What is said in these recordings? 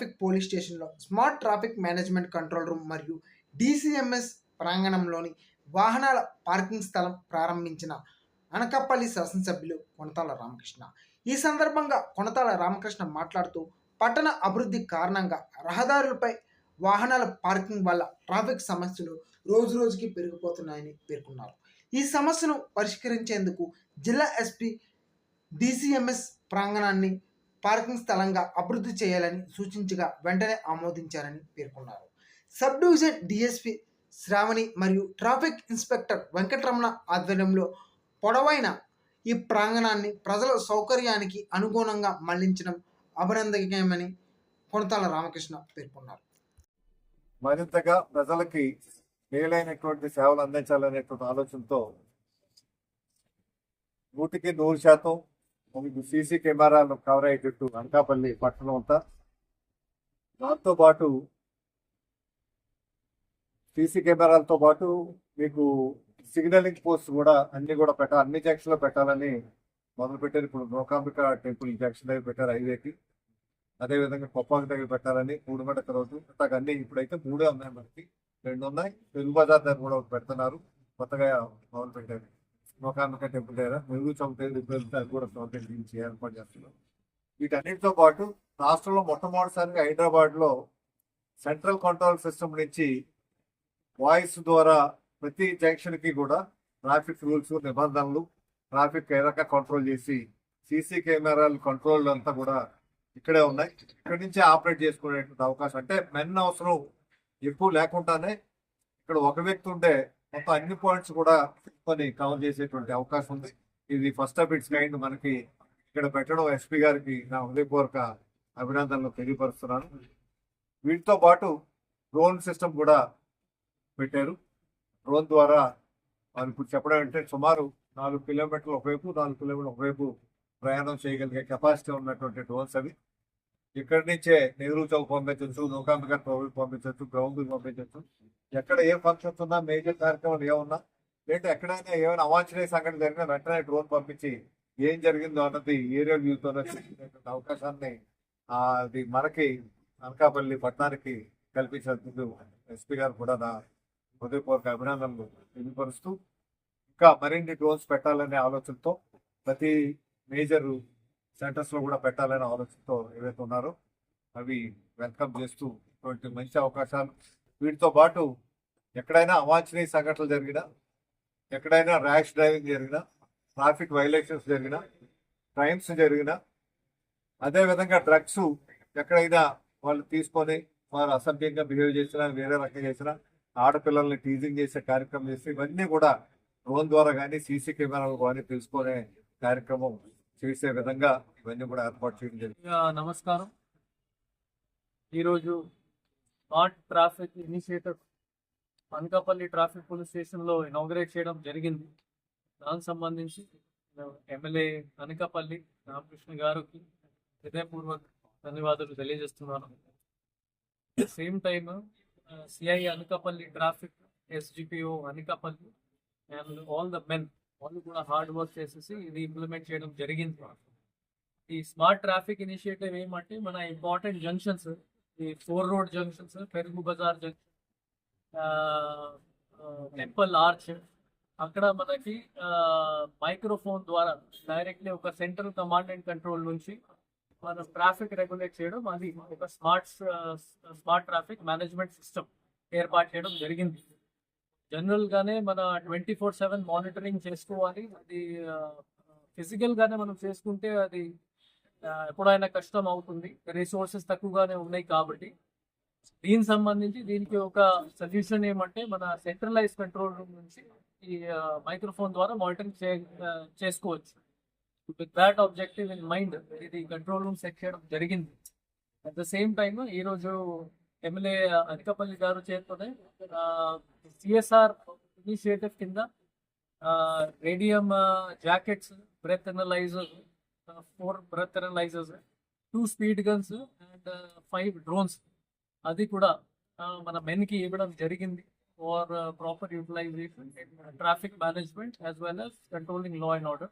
Traffic police స్టేషన్లో smart traffic management control room మరియు DCMS ప్రాంగణంలోని వాహనాల పార్కింగ్ స్థలం ప్రారంభించిన అనకాపల్లి శాసనసభ్యులు కొనతాల రామకృష్ణ. ఈ సందర్భంగా కొనతాల రామకృష్ణ మాట్లాడుతూ పట్టణ అభివృద్ధి కారణంగా రహదారులపై వాహనాల పార్కింగ్ వల్ల ట్రాఫిక్ సమస్యలు రోజు రోజుకి పెరిగిపోతున్నాయని పేర్కొన్నారు. ఈ సమస్యను పరిష్కరించేందుకు జిల్లా ఎస్పీ డిసిఎంఎస్ ప్రాంగణాన్ని పార్కింగ్ స్థలంగా అభివృద్ధి చేయాలని సూచించగా వెంటనే ఆమోదించారని పేర్కొన్నారు. సబ్ డివిజన్ డిఎస్పి శ్రావణి మరియు ట్రాఫిక్ ఇన్స్పెక్టర్ వెంకటరమణ ఆధ్వర్యంలో పొడవైన ఈ ప్రాంగణాన్ని ప్రజల సౌకర్యానికి అనుగుణంగా మళ్ళించడం అభినందనీయమని కొనతాల రామకృష్ణ పేర్కొన్నారు. మరింతగా ప్రజలకి మేలైనటువంటి సేవలు అందించాలనేటువంటి ఆలోచనతో నూటికి నూరు శాతం మీకు సీసీ కెమెరాలు కవర్ అయ్యేటట్టు అనకాపల్లి పట్టణం అంతా. దాంతో పాటు సీసీ కెమెరాలతో పాటు మీకు సిగ్నలింగ్ పోస్ట్ కూడా అన్ని కూడా పెట్టాలి అన్ని జంక్షన్లో పెట్టాలని మొదలు పెట్టారు ఇప్పుడు నోకాంబిక టెంపుల్ జంక్షన్ దగ్గర పెట్టారు హైవేకి. అదేవిధంగా కొప్పాకి దగ్గర పెట్టాలని మూడు గంటల రోజు అట్లాగ అన్ని ఇప్పుడైతే మూడే ఉన్నాయి మనకి. రెండు ఉన్నాయి తెలుగు బజార్ దగ్గర కూడా పెడుతున్నారు. కొత్తగా మొదలు పెట్టారు నోకాంబిక టెంపుల్ దగ్గర మెరుగు చౌక దగ్గర ఇప్పుడు వెళ్తే కూడా ఏర్పాటు చేస్తున్నారు. వీటన్నిటితో పాటు రాష్ట్రంలో మొట్టమొదటిసారిగా హైదరాబాద్లో సెంట్రల్ కంట్రోల్ సిస్టమ్ నుంచి వాయిస్ ద్వారా ప్రతి జంక్షన్కి కూడా ట్రాఫిక్ రూల్స్ నిబంధనలు ట్రాఫిక్ ఏ రకంగా కంట్రోల్ చేసి సీసీ కెమెరాలు కంట్రోల్ అంతా కూడా ఇక్కడే ఉన్నాయి. ఇక్కడి నుంచి ఆపరేట్ చేసుకునేటువంటి అవకాశం. అంటే మెన్ అవసరం ఎక్కువ లేకుండానే ఇక్కడ ఒక వ్యక్తి ఉంటే మొత్తం అన్ని పాయింట్స్ కూడా కొన్ని కవర్ చేసేటువంటి అవకాశం ఉంది. ఇది ఫస్ట్ ఆఫ్ ఇట్స్ కైండ్ మనకి ఇక్కడ పెట్టడం ఎస్పీ గారికి నా హృదయపూర్వక అభినందనలు తెలియపరుస్తున్నాను. వీటితో పాటు డ్రోన్ సిస్టమ్ కూడా పెట్టారు. డ్రోన్ ద్వారా వాళ్ళు ఇప్పుడు చెప్పడం అంటే సుమారు నాలుగు కిలోమీటర్లు ఒకవైపు నాలుగు కిలోమీటర్లు ఒకవైపు ప్రయాణం చేయగలిగే కెపాసిటీ ఉన్నటువంటి డ్రోన్స్ అవి. ఇక్కడి నుంచే నెహ్రూ చౌక్ పంపించవచ్చు నౌకాంబిక టోల్ పంపించవచ్చు గ్రౌండ్ పంపించవచ్చు. ఎక్కడ ఏ ఫంక్షన్స్ ఉన్నా మేజర్ కార్యక్రమాలు ఏమున్నా లేదంటే ఎక్కడైనా ఏమైనా అవాంఛనీయ సంఘటన జరిగినా వెంటనే డ్రోన్ పంపించి ఏం జరిగిందో అన్నది ఏరియల్ వ్యూతో అవకాశాన్ని అది మనకి అనకాపల్లి పట్టణానికి కల్పించినందుకు ఎస్పీ గారు కూడా నా హృదయపూర్వక అభినందనలు తెలియపరుస్తూ ఇంకా మరిన్ని డ్రోన్స్ పెట్టాలనే ఆలోచనతో ప్రతి మేజర్ సెంటర్స్లో కూడా పెట్టాలనే ఆలోచనతో ఏవైతే ఉన్నారో అవి వెల్కమ్ చేస్తూ ఇటువంటి మంచి అవకాశాలు వీటితో పాటు ఎక్కడైనా అవాంఛనీయ సంఘటనలు జరిగినా ఎక్కడైనా ర్యాష్ డ్రైవింగ్ జరిగినా ట్రాఫిక్ వైలేషన్స్ జరిగినా క్రైమ్స్ జరిగినా అదేవిధంగా డ్రగ్స్ ఎక్కడైనా వాళ్ళు తీసుకొని వారు అసభ్యంగా బిహేవ్ చేసినా వేరే రకంగా చేసినా ఆడపిల్లల్ని టీజింగ్ చేసే కార్యక్రమం చేసి ఇవన్నీ కూడా డ్రోన్ ద్వారా కానీ సీసీ కెమెరాలు కానీ తెలుసుకునే కార్యక్రమం చేసే విధంగా ఇవన్నీ కూడా ఏర్పాటు చేయడం జరిగింది. నమస్కారం. ఈరోజు smart traffic initiative Anakapalli traffic police స్టేషన్లో ఇనాగ్రేట్ చేయడం జరిగింది. దానికి సంబంధించి ఎమ్మెల్యే అనకాపల్లి రామకృష్ణ గారికి హృదయపూర్వక ధన్యవాదాలు తెలియజేస్తున్నాను. Same time CI Anakapalli traffic SGPO Anakapalli and all the men వాళ్ళు కూడా హార్డ్ వర్క్ చేసేసి ఇది ఇంప్లిమెంట్ చేయడం జరిగింది. ఈ స్మార్ట్ ట్రాఫిక్ ఇనిషియేటివ్ ఏమంటే మన ఇంపార్టెంట్ జంక్షన్స్ ఈ four road junctions Perugu Bazar junction temple arch. అక్కడ మనకి మైక్రోఫోన్ ద్వారా డైరెక్ట్లీ ఒక సెంట్రల్ కమాండ్ అండ్ కంట్రోల్ నుంచి మనం ట్రాఫిక్ రెగ్యులేట్ చేయడం అది ఒక smart smart traffic management system ఏర్పాటు చేయడం జరిగింది. జనరల్గానే మన ట్వంటీ ఫోర్ సెవెన్ మానిటరింగ్ చేసుకోవాలి. అది ఫిజికల్గానే మనం చేసుకుంటే అది ఎప్పుడైనా కష్టం అవుతుంది. రిసోర్సెస్ తక్కువగానే ఉన్నాయి కాబట్టి. దీనికి సంబంధించి దీనికి ఒక సొల్యూషన్ ఏమంటే మన సెంట్రలైజ్ కంట్రోల్ రూమ్ నుంచి ఈ మైక్రోఫోన్ ద్వారా మానిటరింగ్ చే చేసుకోవచ్చు. With that objective in mind ఇది కంట్రోల్ రూమ్ సెట్ చేయడం జరిగింది. అట్ ద సేమ్ టైమ్ ఈరోజు ఎమ్మెల్యే అనకాపల్లి గారు చేరుతూనే సిఎస్ఆర్ ఇనిషియేటివ్ కింద radium jackets breath analyser four breath analysers two speed guns and five drones అది కూడా మన మెన్కి కి ఇవ్వడం జరిగింది for proper utilisation traffic management as well as controlling law and order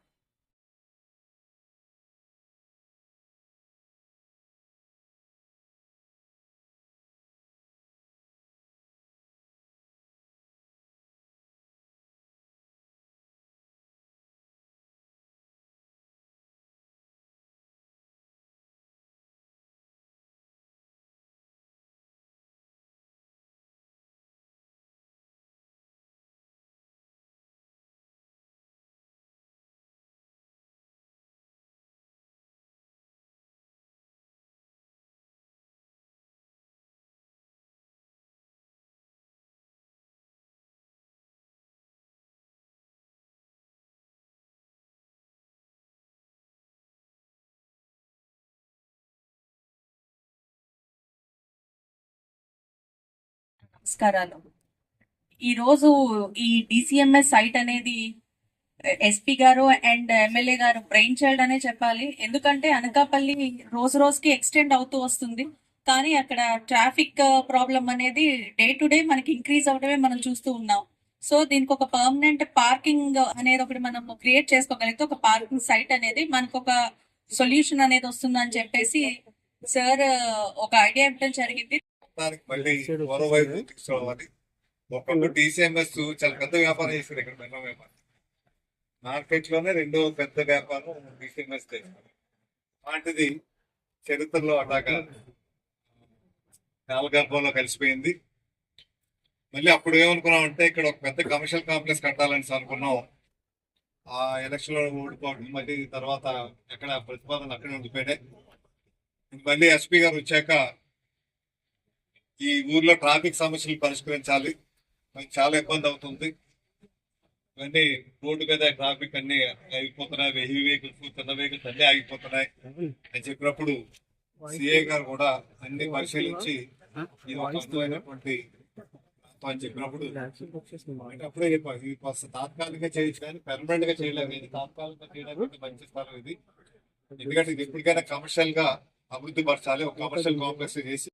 నమస్కారాలు. ఈ రోజు ఈ డిసిఎంఎస్ సైట్ అనేది ఎస్పీ గారు అండ్ ఎమ్మెల్యే గారు బ్రెయిన్ చైల్డ్ అనే చెప్పాలి. ఎందుకంటే అనకాపల్లి రోజు రోజుకి ఎక్స్టెండ్ అవుతూ వస్తుంది. కానీ అక్కడ ట్రాఫిక్ ప్రాబ్లం అనేది డే టు డే మనకి ఇంక్రీజ్ అవడమే మనం చూస్తూ ఉన్నాం. సో దీనికి ఒక పర్మనెంట్ పార్కింగ్ అనేది ఒకటి మనం క్రియేట్ చేసుకోగలిగితే ఒక పార్కింగ్ సైట్ అనేది మనకు ఒక సొల్యూషన్ అనేది వస్తుందని చెప్పేసి సార్ ఒక ఐడియా ఇవ్వడం జరిగింది. దానికి మళ్ళీ మరో వైపు తీసుకోవాలి ఒకప్పుడు డిసిఎంఎస్ చాలా పెద్ద వ్యాపారం చేశారు ఇక్కడ బెల్లం వ్యాపారం. మార్కెట్లోనే రెండో పెద్ద వ్యాపారం డిసిఎంఎస్ అలాంటిది చరిత్రలో అలాగా కాలగర్భంలో కలిసిపోయింది. మళ్ళీ అప్పుడు ఏమనుకున్నాం అంటే ఇక్కడ ఒక పెద్ద కమర్షియల్ కాంప్లెక్స్ కట్టాలని అనుకున్నాం. ఆ ఎలక్షన్లో ఓడిపోవడం మళ్ళీ తర్వాత ఎక్కడ ప్రతిపాదన అక్కడే ఉండిపోయాయి మళ్ళీ ఎస్పీ గారు వచ్చాక ఈ ఊర్లో ట్రాఫిక్ సమస్యలు పరిష్కరించాలి. చాలా ఇబ్బంది అవుతుంది. ఇవన్నీ రోడ్డు మీద ట్రాఫిక్ అన్ని ఆగిపోతున్నాయి. హెవీ వెహికల్స్ చిన్న వెహికల్స్ అన్ని ఆగిపోతున్నాయి. అని చెప్పినప్పుడు సిఏ గారు కూడా అన్ని పరిశీలించి ఇది ఒక అద్భుతమైనటువంటి అని చెప్పినప్పుడు అప్పుడే చెప్పారు. ఇది కొంత తాత్కాలికంగా చేయొచ్చు కానీ పెర్మనెంట్గా చేయలేము. ఇది తాత్కాలికంగా చేయడానికి మంచి స్థలం ఇది. ఎందుకంటే ఇది ఎప్పటికైనా కమర్షియల్గా అభివృద్ధి పరచాలి. ఒక కమర్షియల్ కాంప్లెక్స్ చేసి